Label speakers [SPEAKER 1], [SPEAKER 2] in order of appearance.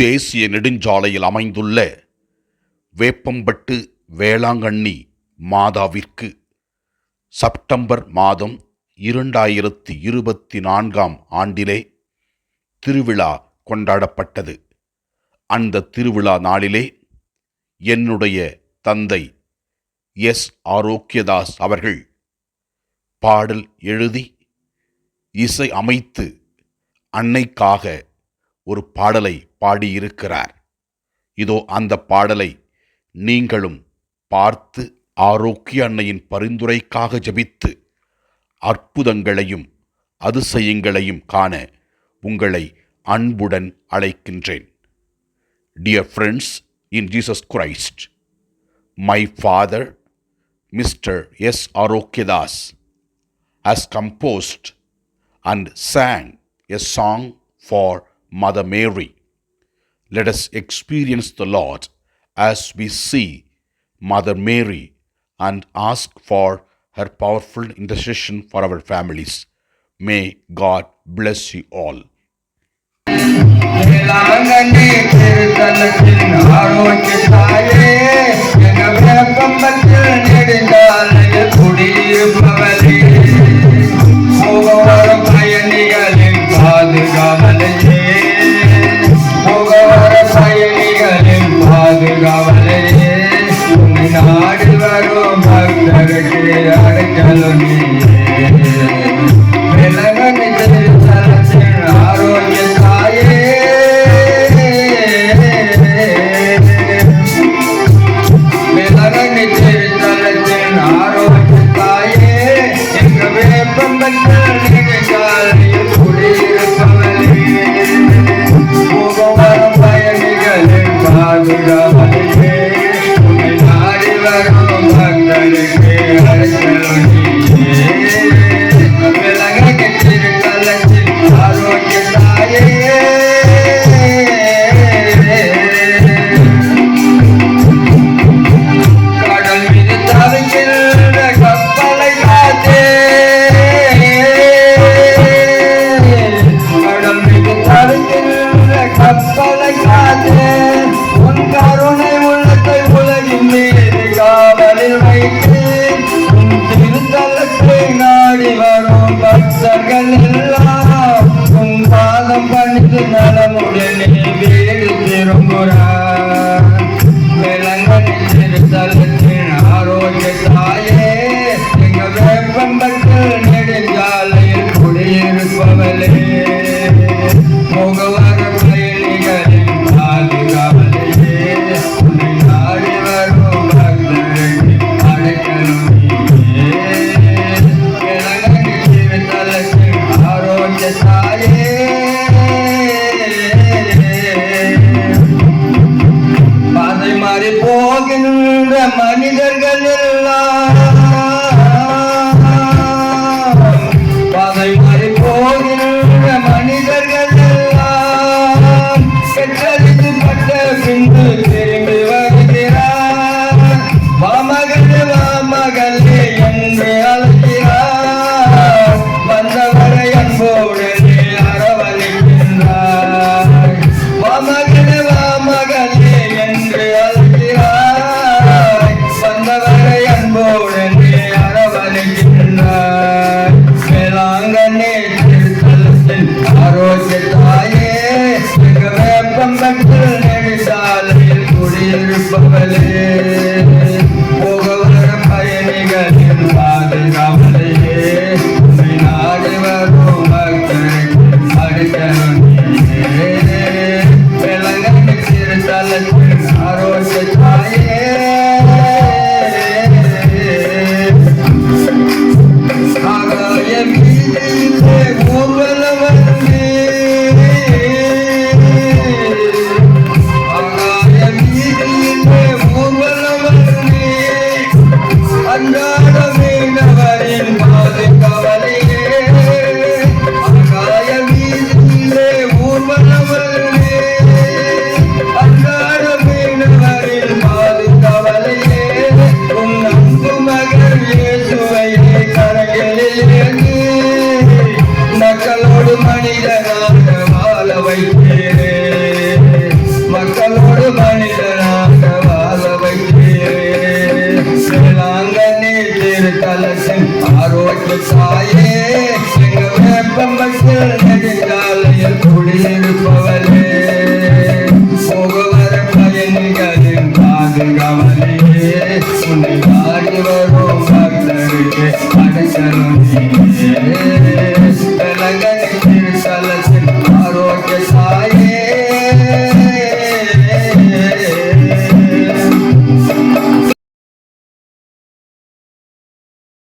[SPEAKER 1] தேசிய நெடுஞ்சாலையில் அமைந்துள்ள வேப்பம்பட்டு வேளாங்கண்ணி மாதாவிற்கு செப்டம்பர் மாதம் இரண்டாயிரத்தி இருபத்தி நான்காம் ஆண்டிலே திருவிழா கொண்டாடப்பட்டது. அந்த திருவிழா நாளிலே என்னுடைய தந்தை எஸ். ஆரோக்கியதாஸ் அவர்கள் பாடல் எழுதி இசை அமைத்து அன்னைக்காக ஒரு பாடலை பாடியிருக்கிறார். இதோ அந்த பாடலை நீங்களும் பார்த்து ஆரோக்கிய அன்னையின் பரிந்துரைக்காக ஜபித்து அற்புதங்களையும் அதிசயங்களையும் காண உங்களை அன்புடன் அழைக்கின்றேன். Dear friends in Jesus Christ my father mister S Arokiyadas has composed and sang a song for Mother Mary. Let us experience the Lord as we see Mother Mary and ask for her powerful intercession for our families. May God bless you all.
[SPEAKER 2] உன்னை நாடு வரும் பக்தருக்கு Bambalê under. கலசம் ஆரோக்கிய சாயே. எங்க வேப்பம் மக்கள் நெடுஞ்சாலையில் குடியிருப்பவரே. போகுவர பயணிகளின் பாதுகாவலையே. உன்னை வாடி வரும் பக்தருக்கு அடிசனும் நீ.